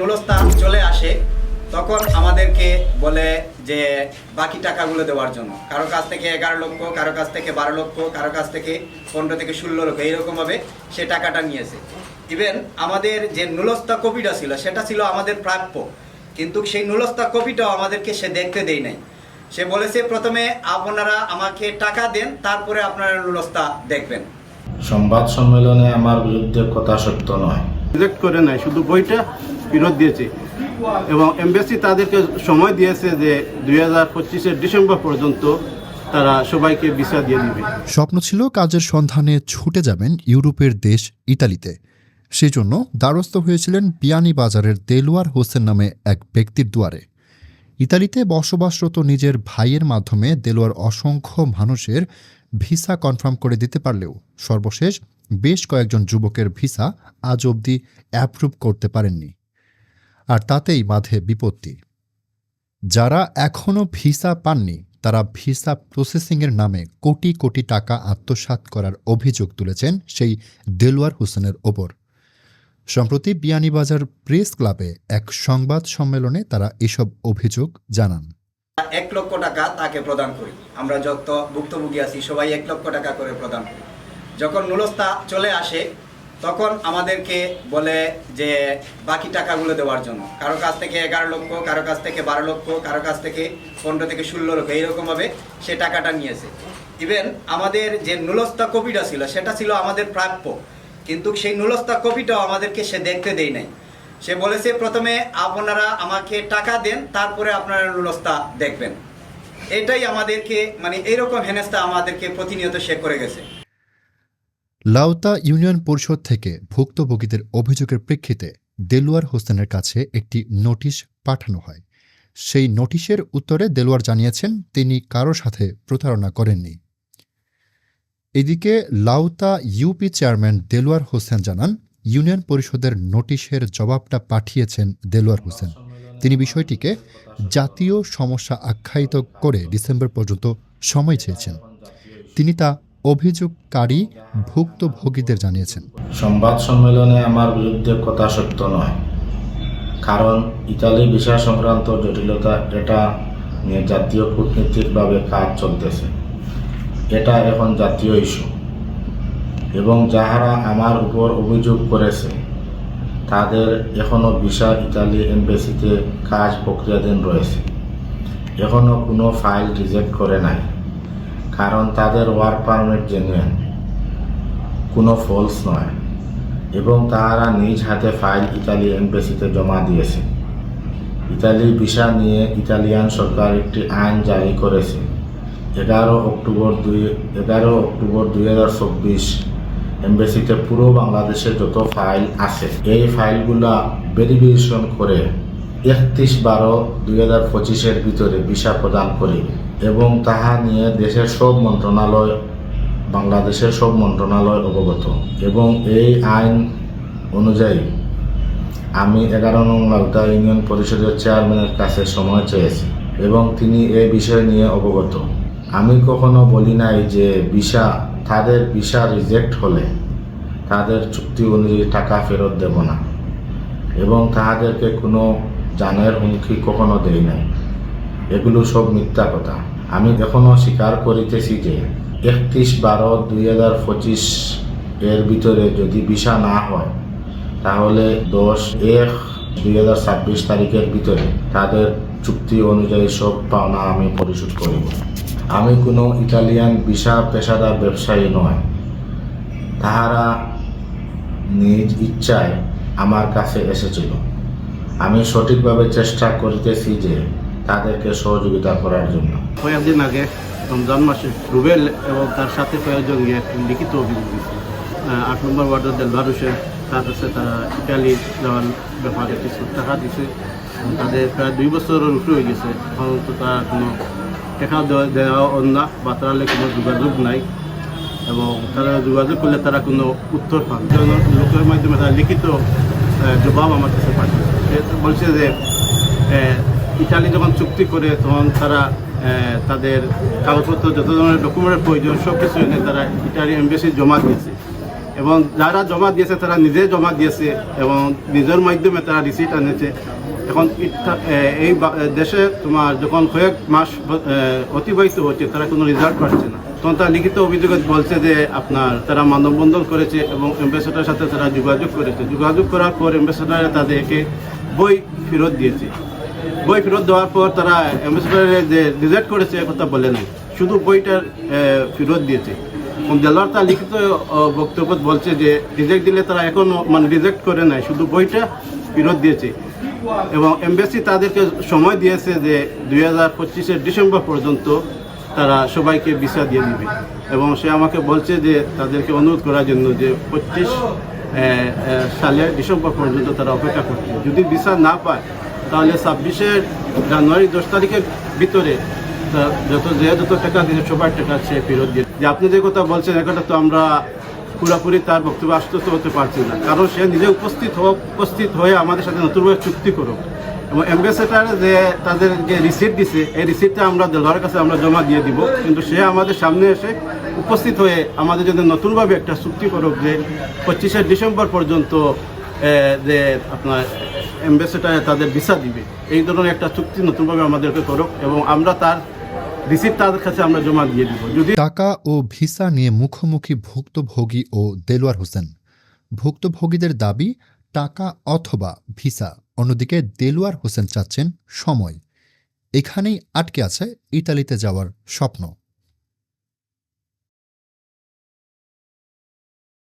নুরস্তান চলে আসে তখন আমাদেরকে বলে যে বাকি টাকাগুলো দেওয়ার জন্য। কারও কাছ থেকে এগারো লক্ষ কারও কাছ থেকে বারো লক্ষ কারও কাছ থেকে পনেরো থেকে ষোলো লক্ষ এইরকমভাবে সে টাকাটা নিয়েছে। ইভেন আমাদের যে নুলস্তা কপিটা ছিল সেটা ছিল আমাদের প্রাপ্য। কিন্তু সেই নুলস্তা কপিটাও আমাদেরকে সে দেখতে দেয় নাই। সে বলেছে প্রথমে আপনারা আমাকে টাকা দেন তারপরে আপনারা নুলস্তা দেখবেন। সংবাদ সম্মেলনে আমার বিরুদ্ধে কথা সত্য নয়। রিজেক্ট করে নাই শুধু বইটা ফেরত দিয়েছে। এবং এমবেসি তাদেরকে সময় দিয়েছে যে দুই হাজার পঁচিশের ডিসেম্বর পর্যন্ত তারা সবাইকে ভিসা দিয়ে দিবে। স্বপ্ন ছিল কাজের সন্ধানে ছুটে যাবেন ইউরোপের দেশ ইতালিতে। সেজন্য দ্বারস্থ হয়েছিলেন বিয়ানী বাজারের দেলোয়ার হোসেন নামে এক ব্যক্তির দুয়ারে। ইতালিতে বসবাসরত নিজের ভাইয়ের মাধ্যমে দেলোয়ার অসংখ্য মানুষের ভিসা কনফার্ম করে দিতে পারলেও সর্বশেষ বেশ কয়েকজন যুবকের ভিসা আজ অবধি অ্যাপ্রুভ করতে পারেননি। আর তাতেই বাধে বিপত্তি। যারা এখনও ভিসা পাননি, তারা ভিসা প্রসেসিংয়ের নামে কোটি কোটি টাকা আত্মসাৎ করার অভিযোগ তুলেছেন সেই দেলোয়ার হোসেনের ওপর। সম্প্রতি বিয়ানীবাজার প্রেস ক্লাবে এক সংবাদ সম্মেলনে তারা এসব অভিযোগ জানান। এক লক্ষ টাকা তাকে প্রদান করি। আমরা যত ভুক্তভোগী আছি, সবাই এক লক্ষ টাকা করে প্রদান করি। যখন নুলস্তা চলে আসে তখন আমাদেরকে বলে যে বাকি টাকাগুলো দেওয়ার জন্য। কারও কাছ থেকে এগারো লক্ষ, কারও কাছ থেকে বারো লক্ষ, কারও কাছ থেকে পনেরো থেকে ষোলো লক্ষ, এইরকমভাবে সে টাকাটা নিয়েছে। ইভেন আমাদের যে নুলস্তা কপিটা ছিল, সেটা ছিল আমাদের প্রাপ্য। কিন্তু সেই নুলস্তা কপিটাও আমাদেরকে সে দেখতে দেয় নাই। সে বলেছে, প্রথমে আপনারা আমাকে টাকা দেন, তারপরে আপনারা নুলস্তা দেখবেন। এটাই আমাদেরকে মানে এইরকম হেনেস্তা আমাদেরকে প্রতিনিয়ত সে করে গেছে। লাউতা ইউনিয়ন পরিষদ থেকে ভুক্তভোগীদের অভিযোগের প্রেক্ষিতে দেলোয়ার হোসেনের কাছে একটি নোটিশ পাঠানো হয়। সেই নোটিশের উত্তরে দেলোয়ার জানিয়েছেন, তিনি কারও সাথে প্রতারণা করেননি। এদিকে লাউতা ইউপি চেয়ারম্যান দেলোয়ার হোসেন জানান, ইউনিয়ন পরিষদের নোটিশের জবাবটা পাঠিয়েছেন দেলোয়ার হোসেন। তিনি বিষয়টিকে জাতীয় সমস্যা আখ্যায়িত করে ডিসেম্বর পর্যন্ত সময় চেয়েছেন। তিনি তা অভিযোগকারী ভুক্তভোগীদের জানিয়েছেন। সংবাদ সম্মেলনে আমার বিরুদ্ধে কথা সত্য নয়, কারণ ইতালি ভিসা সংক্রান্ত জটিলতা এটা নিয়ে জাতীয় কূটনীতিকভাবে কাজ চলতেছে। এটা এখন জাতীয় ইস্যু। এবং যাহারা আমার উপর অভিযোগ করেছে, তাদের এখনও ভিসা ইতালি এমবেসিতে কাজ প্রক্রিয়াধীন রয়েছে। এখনও কোনো ফাইল রিজেক্ট করে নাই। কারণ তাদের ওয়ার্ক পারমিট জেনুয়েন কোনো ফলস নয়। এবং তারা নিজ হাতে ফাইল ইতালি এমবেসিতে জমা দিয়েছে। ইতালি ভিসা নিয়ে ইতালিয়ান সরকার একটি আইন জারি করেছে। এগারো অক্টোবর দুই, এগারো অক্টোবর দুই হাজার চব্বিশ এমবেসিতে পুরো বাংলাদেশে যত ফাইল আছে, এই ফাইলগুলা ভেরিফিকেশন করে একত্রিশ বারো দুই হাজার পঁচিশের ভিতরে ভিসা প্রদান করিবে। এবং তাহা নিয়ে দেশের সব মন্ত্রণালয়, বাংলাদেশের সব মন্ত্রণালয় অবগত। এবং এই আইন অনুযায়ী আমি এগারো নং লাউতা ইউনিয়ন পরিষদের চেয়ারম্যানের কাছে সময় চেয়েছি এবং তিনি এই বিষয় নিয়ে অবগত। আমি কখনো বলি নাই যে ভিসা, তাদের ভিসা রিজেক্ট হলে তাদের চুক্তি অনুযায়ী টাকা ফেরত দেব না। এবং তাহাদেরকে কোনো জানের হুমকি কখনো দেই নাই। এগুলো সব মিথ্যা কথা। আমি এখনও স্বীকার করিতেছি যে, একত্রিশ বারো দুই হাজার পঁচিশ এর ভিতরে যদি ভিসা না হয়, তাহলে দশ এক দুই হাজার ছাব্বিশ তারিখের ভিতরে তাদের চুক্তি অনুযায়ী সব পাওনা আমি পরিশোধ করিব। আমি কোনো ইটালিয়ান ভিসা পেশাদার ব্যবসায়ী নয়। তাহারা নিজ ইচ্ছায় আমার কাছে এসেছিল। আমি সঠিকভাবে চেষ্টা করিতেছি যে তাদেরকে সহযোগিতা করার জন্য। কয়েকদিন আগে রমজান মাসে রুবেল এবং তার সাথে কয়েকজন একটি লিখিত অভিযোগ দিয়েছে। আট নম্বর ওয়ার্ডের দেলবার হোসেন, তার কাছে তারা ইটালি যাওয়ার ব্যাপারে কিছু টাকা দিছে তাদের প্রায় দুই বছরের উপরে হয়ে গেছে। এখন তো তারা কোনো টাকা দেওয়া- না বা তাহলে কোনো যোগাযোগ নাই। এবং তারা যোগাযোগ করলে তারা কোনো উত্তর পান লোকের মাধ্যমে তারা লিখিত জবাব আমার কাছে পাঠিয়েছে। বলছে যে ইটালি যখন চুক্তি করে তখন তারা তাদের কাগজপত্র যত ধরনের ডকুমেন্টের প্রয়োজন সব কিছু এনে তারা ইটালি এমবেসি জমা দিয়েছে। এবং যারা জমা দিয়েছে, তারা নিজে জমা দিয়েছে এবং নিজের মাধ্যমে তারা রিসিট আনেছে। এখন এই দেশে তোমার যখন কয়েক মাস অতিবাহিত হচ্ছে, তারা কোনো রেজাল্ট পাচ্ছে না। তখন তারা লিখিত অভিযোগে বলছে যে আপনার, তারা মানববন্ধন করেছে এবং অ্যাম্বাসেডারের সাথে তারা যোগাযোগ করেছে। যোগাযোগ করার পর অ্যাম্বাসেডার তাদেরকে বই ফেরত দিয়েছে। বই ফেরত দেওয়ার পর তারা অ্যাম্বাসেডারে যে রিজেক্ট করেছে কথা বলে নাই। শুধু বইটার ফেরত দিয়েছে। দেলোয়ার তার লিখিত বক্তব্য বলছে যে রিজেক্ট দিলে তারা এখনও মানে রিজেক্ট করে নাই, শুধু বইটা ফেরত দিয়েছে। এবং এমবেসি তাদেরকে সময় দিয়েছে যে দুই হাজার পঁচিশের ডিসেম্বর পর্যন্ত তারা সবাইকে ভিসা দিয়ে দিবে। এবং সে আমাকে বলছে যে তাদেরকে অনুরোধ করার জন্য যে পঁচিশ সালের ডিসেম্বর পর্যন্ত তারা অপেক্ষা করছে যদি ভিসা না পায় তাহলে ছাব্বিশে জানুয়ারি দশ তারিখের ভিতরে যত যে যত টাকা দিয়েছে, সবার টাকা সে ফেরত দিয়ে যে আপনি যে কথা বলছেন এ কথা তো আমরা পুরোপুরি তার বক্তব্য আশ্বস্ত হতে পারছি না। কারণ সে নিজে উপস্থিত হোক, উপস্থিত হয়ে আমাদের সাথে নতুনভাবে চুক্তি করুক। এবং অ্যাম্বাসেডার যে তাদের যে রিসিপ্ট দিছে, এই রিসিপ্টটা আমরা দেলোয়ারের কাছে আমরা জমা দিয়ে দিব। কিন্তু সে আমাদের সামনে এসে উপস্থিত হয়ে আমাদের জন্য নতুনভাবে একটা চুক্তি করুক যে পঁচিশে ডিসেম্বর পর্যন্ত যে আপনার অ্যাম্বাসেডার তাদের ভিসা দিবে। এই ধরনের একটা চুক্তি নতুনভাবে আমাদেরকে করুক এবং আমরা তার তাদের কাছে আমরা জমা দিয়ে দিব। যদি টাকা ও ভিসা নিয়ে মুখোমুখি ভুক্তভোগী ও দেলোয়ার হোসেন। ভুক্তভোগীদের দাবি, টাকা অথবা ভিসা। অন্যদিকে দেলোয়ার হোসেন চাচ্ছেন সময়। এখানেই আটকে আছে ইতালিতে যাওয়ার স্বপ্ন।